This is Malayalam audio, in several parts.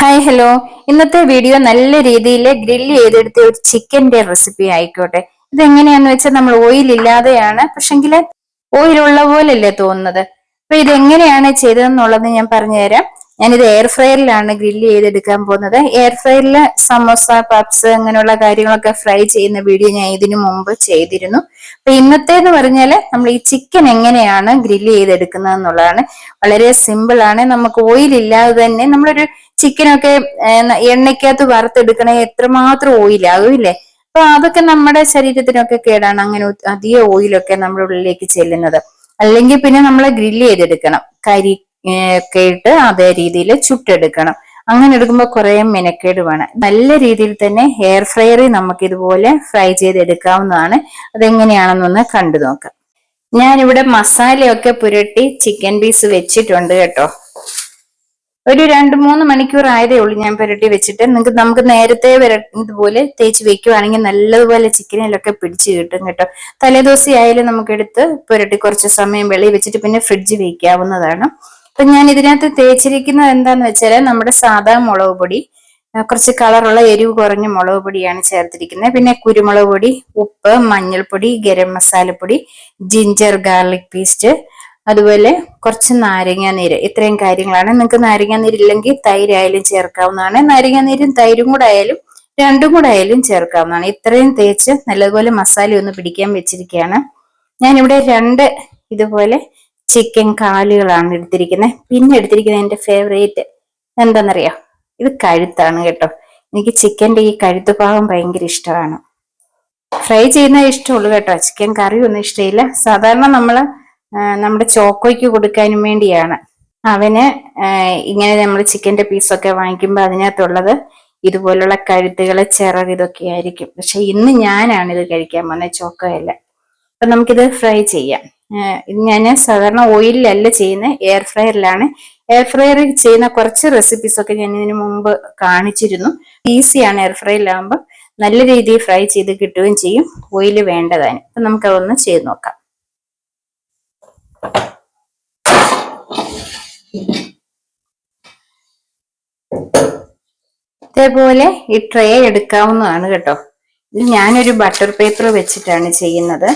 ഹായ് ഹലോ ഇന്നത്തെ വീഡിയോ നല്ല രീതിയിൽ ഗ്രില്ല് ചെയ്തെടുത്ത ഒരു ചിക്കന്റെ റെസിപ്പി ആയിക്കോട്ടെ. ഇതെങ്ങനെയാന്ന് വെച്ചാൽ നമ്മൾ ഓയിൽ ഇല്ലാതെയാണ് പക്ഷെങ്കിൽ ഓയിൽ ഉള്ള പോലല്ലേ തോന്നുന്നത്. അപ്പൊ ഇതെങ്ങനെയാണ് ചെയ്തതെന്നുള്ളത് ഞാൻ പറഞ്ഞുതരാം. ഞാനിത് എയർ ഫ്രയറിലാണ് ഗ്രില്ല് ചെയ്തെടുക്കാൻ പോകുന്നത്. എയർ ഫ്രയറിൽ സമോസ പപ്സ് അങ്ങനെയുള്ള കാര്യങ്ങളൊക്കെ ഫ്രൈ ചെയ്യുന്ന വീഡിയോ ഞാൻ ഇതിനു മുമ്പ് ചെയ്തിരുന്നു. അപ്പൊ ഇന്നത്തേന്ന് പറഞ്ഞാൽ നമ്മൾ ഈ ചിക്കൻ എങ്ങനെയാണ് ഗ്രില്ല് ചെയ്തെടുക്കുന്നത് എന്നുള്ളതാണ് വളരെ സിമ്പിൾ ആണ്. നമുക്ക് ഓയിൽ ഇല്ലാതെ തന്നെ നമ്മളൊരു ചിക്കനൊക്കെ എണ്ണയ്ക്കകത്ത് വറുത്തെടുക്കണേ എത്രമാത്രം ഓയിലാകും ഇല്ലേ? അപ്പൊ അതൊക്കെ നമ്മുടെ ശരീരത്തിനൊക്കെ കേടാണ്. അങ്ങനെ അധിക ഓയിലൊക്കെ നമ്മുടെ ഉള്ളിലേക്ക് ചെല്ലുന്നത്. അല്ലെങ്കിൽ പിന്നെ നമ്മൾ ഗ്രില്ല് ചെയ്തെടുക്കണം. കരി ഒക്കെ ഇട്ട് അതേ രീതിയിൽ ചുട്ടെടുക്കണം. അങ്ങനെ എടുക്കുമ്പോൾ കുറെ മെനക്കേട് വേണം. നല്ല രീതിയിൽ തന്നെ ഹെയർ ഫ്രയറിൽ നമുക്ക് ഇതുപോലെ ഫ്രൈ ചെയ്തെടുക്കാവുന്നതാണ്. അതെങ്ങനെയാണെന്നൊന്ന് കണ്ടു നോക്കാം. ഞാനിവിടെ മസാലയൊക്കെ പുരട്ടി ചിക്കൻ പീസ് വെച്ചിട്ടുണ്ട് കേട്ടോ. ഒരു രണ്ട് മൂന്ന് മണിക്കൂർ ആയതേ ഉള്ളൂ ഞാൻ പുരട്ടി വെച്ചിട്ട്. നിങ്ങൾക്ക് നമുക്ക് നേരത്തെ ഇതുപോലെ തേച്ച് വെക്കുവാണെങ്കിൽ നല്ലതുപോലെ ചിക്കനിലൊക്കെ പിടിച്ച് കിട്ടും കേട്ടോ. തലേദിവസം ആയാലും നമുക്ക് എടുത്ത് പുരട്ടി കുറച്ച് സമയം വെളി വെച്ചിട്ട് പിന്നെ ഫ്രിഡ്ജ് വെക്കാവുന്നതാണ്. അപ്പൊ ഞാൻ ഇതിനകത്ത് തേച്ചിരിക്കുന്നത് എന്താന്ന് വെച്ചാൽ നമ്മുടെ സാധാ മുളക് പൊടി കുറച്ച് കളറുള്ള എരിവ് കുറഞ്ഞ മുളക് പൊടിയാണ് ചേർത്തിരിക്കുന്നത്. പിന്നെ കുരുമുളക് പൊടി ഉപ്പ് മഞ്ഞൾപ്പൊടി ഗരം മസാലപ്പൊടി ജിഞ്ചർ ഗാർലിക് പേസ്റ്റ് അതുപോലെ കുറച്ച് നാരങ്ങാനീര് ഇത്രയും കാര്യങ്ങളാണ്. നിങ്ങൾക്ക് നാരങ്ങ നീരില്ലെങ്കിൽ തൈരായാലും ചേർക്കാവുന്നതാണ്. നാരങ്ങാനീരും തൈരും കൂടെ ആയാലും രണ്ടും കൂടെ ആയാലും ചേർക്കാവുന്നതാണ്. ഇത്രയും തേച്ച് നല്ലതുപോലെ മസാല ഒന്ന് പിടിക്കാൻ വെച്ചിരിക്കുകയാണ്. ഞാനിവിടെ രണ്ട് ഇതുപോലെ ചിക്കൻ കാലുകളാണ് എടുത്തിരിക്കുന്നത് പിന്നെ എടുത്തിരിക്കുന്നത് എന്റെ ഫേവറേറ്റ് എന്താണെന്നറിയാം ഇത് കഴുത്താണ് കേട്ടോ. എനിക്ക് ചിക്കന്റെ ഈ കഴുത്ത് ഭാഗം ഭയങ്കര ഇഷ്ടമാണ്. ഫ്രൈ ചെയ്യുന്ന ഇഷ്ടമുള്ളൂ കേട്ടോ. ചിക്കൻ കറി ഒന്നും ഇഷ്ടമില്ല. സാധാരണ നമ്മൾ നമ്മുടെ ചോക്കോയ്ക്ക് കൊടുക്കാനും വേണ്ടിയാണ്. അവന് ഇങ്ങനെ നമ്മൾ ചിക്കന്റെ പീസൊക്കെ വാങ്ങിക്കുമ്പോൾ അതിനകത്തുള്ളത് ഇതുപോലുള്ള കഴുത്തുകളെ ചിറക് ഇതൊക്കെ ആയിരിക്കും. പക്ഷെ ഇന്ന് ഞാനാണ് ഇത് കഴിക്കാൻ പോകുന്നത് ചോക്കോയല്ല അപ്പൊ നമുക്കിത് ഫ്രൈ ചെയ്യാം. ഞാൻ സാധാരണ ഓയിലല്ല ചെയ്യുന്നത് എയർ ഫ്രയറിലാണ് എയർ ഫ്രയറിൽ ചെയ്യുന്ന കുറച്ച് റെസിപ്പീസ് ഒക്കെ ഞാൻ ഇതിനു മുമ്പ് കാണിച്ചിരുന്നു. ഈസിയാണ് എയർ ഫ്രൈയിലാകുമ്പോൾ നല്ല രീതിയിൽ ഫ്രൈ ചെയ്ത് കിട്ടുകയും ചെയ്യും ഓയിൽ വേണ്ടതാണ് അപ്പൊ നമുക്കതൊന്ന് ചെയ്ത് നോക്കാം. ഇതേപോലെ ഈ ട്രേ എടുക്കാവുന്നതാണ് കേട്ടോ. ഇത് ഞാനൊരു ബട്ടർ പേപ്പർ വെച്ചിട്ടാണ് ചെയ്യുന്നത്.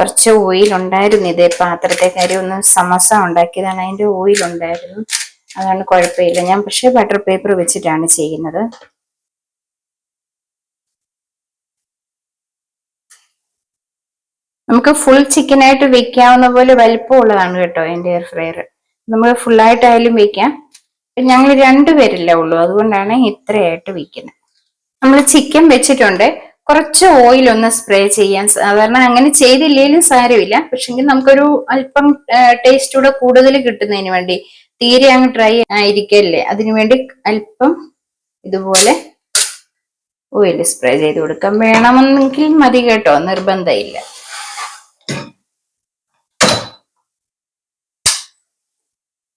കുറച്ച് ഓയിൽ ഉണ്ടായിരുന്നു ഇതേ പാത്രത്തെ കാര്യം ഒന്ന് സമോസ ഉണ്ടാക്കിയതാണ്. അതിന്റെ ഓയിൽ ഉണ്ടായിരുന്നു അതാണ് കുഴപ്പമില്ല. ഞാൻ പക്ഷേ ബട്ടർ പേപ്പർ വെച്ചിട്ടാണ് ചെയ്യുന്നത്. നമുക്ക് ഫുൾ ചിക്കനായിട്ട് വെക്കാവുന്ന പോലെ വലിപ്പമുള്ളതാണ് കേട്ടോ എന്റെ എയർ ഫ്രയർ നമ്മൾ ഫുള്ളായിട്ടായാലും വെക്കാം. ഞങ്ങൾ രണ്ടുപേരല്ലേ ഉള്ളൂ. അതുകൊണ്ടാണ് ഇത്രയായിട്ട് വെക്കുന്നത്. നമ്മൾ ചിക്കൻ വെച്ചിട്ടുണ്ട്. കുറച്ച് ഓയിൽ ഒന്ന് സ്പ്രേ ചെയ്യാൻ സാധാരണ അങ്ങനെ ചെയ്തില്ലെങ്കിലും സാരമില്ല. പക്ഷെങ്കിൽ നമുക്കൊരു അല്പം ടേസ്റ്റ് കൂടെ കൂടുതൽ കിട്ടുന്നതിന് വേണ്ടി തീരെ അങ്ങ് ഡ്രൈ ആയിരിക്കല്ലേ? അതിനുവേണ്ടി അല്പം ഇതുപോലെ ഓയിൽ സ്പ്രേ ചെയ്ത് കൊടുക്കാം. വേണമെന്നെങ്കിൽ മതി കേട്ടോ നിർബന്ധമില്ല.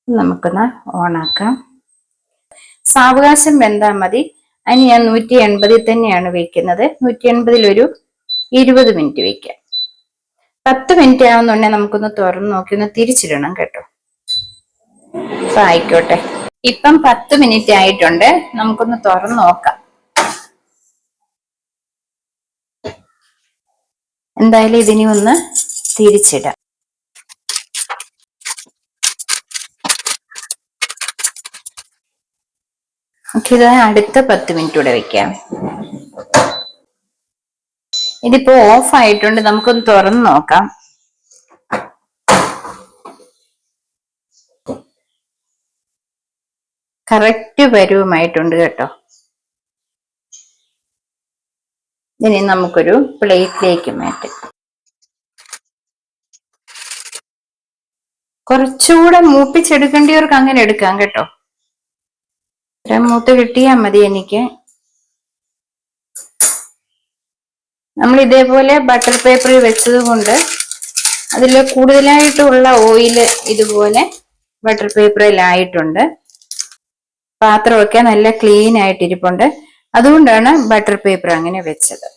നമുക്കൊന്ന് ഓണാക്കാം സാവകാശം വെന്താൽ മതി. അതിന് ഞാൻ നൂറ്റി എൺപതിൽ തന്നെയാണ് വെക്കുന്നത്. നൂറ്റി എൺപതിൽ ഒരു ഇരുപത് മിനിറ്റ് വെക്കാം. പത്ത് മിനിറ്റ് ആവുന്നുണ്ടെങ്കിൽ നമുക്കൊന്ന് തുറന്ന് നോക്കി ഒന്ന് തിരിച്ചിടണം കേട്ടോ. അപ്പൊ ആയിക്കോട്ടെ. ഇപ്പം പത്ത് മിനിറ്റ് ആയിട്ടുണ്ട്. നമുക്കൊന്ന് തുറന്ന് നോക്കാം. എന്തായാലും ഇതിനി ഒന്ന് തിരിച്ചിടാം. നമുക്കിത് അടുത്ത പത്ത് മിനിറ്റ് കൂടെ വെക്കാം. ഇതിപ്പോ ഓഫ് ആയിട്ടുണ്ട് നമുക്കൊന്ന് തുറന്ന് നോക്കാം. കറക്റ്റ് പരുവമായിട്ടുണ്ട് കേട്ടോ. ഇനി നമുക്കൊരു പ്ലേറ്റിലേക്ക് മാറ്റാം. കുറച്ചുകൂടെ മൂപ്പിച്ചെടുക്കേണ്ടിയവർക്ക് അങ്ങനെ എടുക്കാം കേട്ടോ. ഇത്രയും മൂത്ത് കിട്ടിയാൽ മതി എനിക്ക്. നമ്മൾ ഇതേപോലെ ബട്ടർ പേപ്പറിൽ വെച്ചത് കൊണ്ട് അതിൽ കൂടുതലായിട്ടുള്ള ഓയിൽ ഇതുപോലെ ബട്ടർ പേപ്പറിലായിട്ടുണ്ട് പാത്രമൊക്കെ നല്ല ക്ലീൻ ആയിട്ടിരിപ്പുണ്ട്. അതുകൊണ്ടാണ് ബട്ടർ പേപ്പർ അങ്ങനെ വെച്ചത്.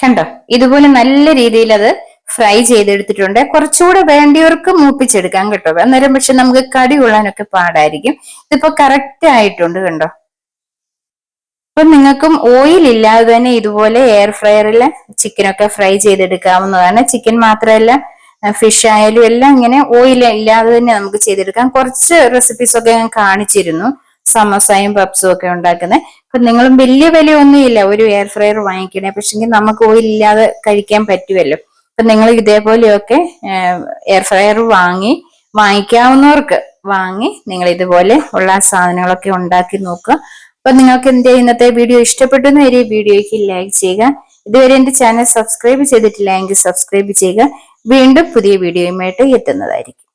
കണ്ടോ? ഇതുപോലെ നല്ല രീതിയിൽ അത് ഫ്രൈ ചെയ്തെടുത്തിട്ടുണ്ട്. കുറച്ചുകൂടെ വേണ്ടിയവർക്ക് മൂപ്പിച്ചെടുക്കാം കേട്ടോ. അന്നേരം പക്ഷെ നമുക്ക് കടി കൊള്ളാനൊക്കെ പാടായിരിക്കും. ഇതിപ്പോ കറക്റ്റ് ആയിട്ടുണ്ട് കണ്ടോ? അപ്പൊ നിങ്ങൾക്കും ഓയിൽ ഇല്ലാതെ തന്നെ ഇതുപോലെ എയർ ഫ്രയറിൽ ചിക്കനൊക്കെ ഫ്രൈ ചെയ്തെടുക്കാവുന്നതാണ്. ചിക്കൻ മാത്രമല്ല ഫിഷ് ആയാലും എല്ലാം ഇങ്ങനെ ഓയിൽ ഇല്ലാതെ തന്നെ നമുക്ക് ചെയ്തെടുക്കാം. കുറച്ച് റെസിപ്പീസ് ഒക്കെ ഞാൻ കാണിച്ചിരുന്നു. സമോസയും പപ്സും ഒക്കെ ഉണ്ടാക്കുന്നത്. അപ്പൊ നിങ്ങളും വലിയ വിലയൊന്നുമില്ല ഒരു എയർ ഫ്രയർ വാങ്ങിക്കണേ. പക്ഷെങ്കിൽ നമുക്ക് ഓയിൽ ഇല്ലാതെ കഴിക്കാൻ പറ്റുമല്ലോ. അപ്പൊ നിങ്ങൾ ഇതേപോലെയൊക്കെ എയർ ഫ്രയർ വാങ്ങി വാങ്ങിക്കാവുന്നവർക്ക് വാങ്ങി നിങ്ങൾ ഇതുപോലെ ഉള്ള സാധനങ്ങളൊക്കെ ഉണ്ടാക്കി നോക്കുക. അപ്പൊ നിങ്ങൾക്ക് എന്റെ ഇന്നത്തെ വീഡിയോ ഇഷ്ടപ്പെട്ടു എന്ന് വരെ വീഡിയോയ്ക്ക് ലൈക്ക് ചെയ്യുക. ഇതുവരെ എന്റെ ചാനൽ സബ്സ്ക്രൈബ് ചെയ്തിട്ടില്ല എങ്കിൽ സബ്സ്ക്രൈബ് ചെയ്യുക. വീണ്ടും പുതിയ വീഡിയോയുമായിട്ട് എത്തുന്നതായിരിക്കും.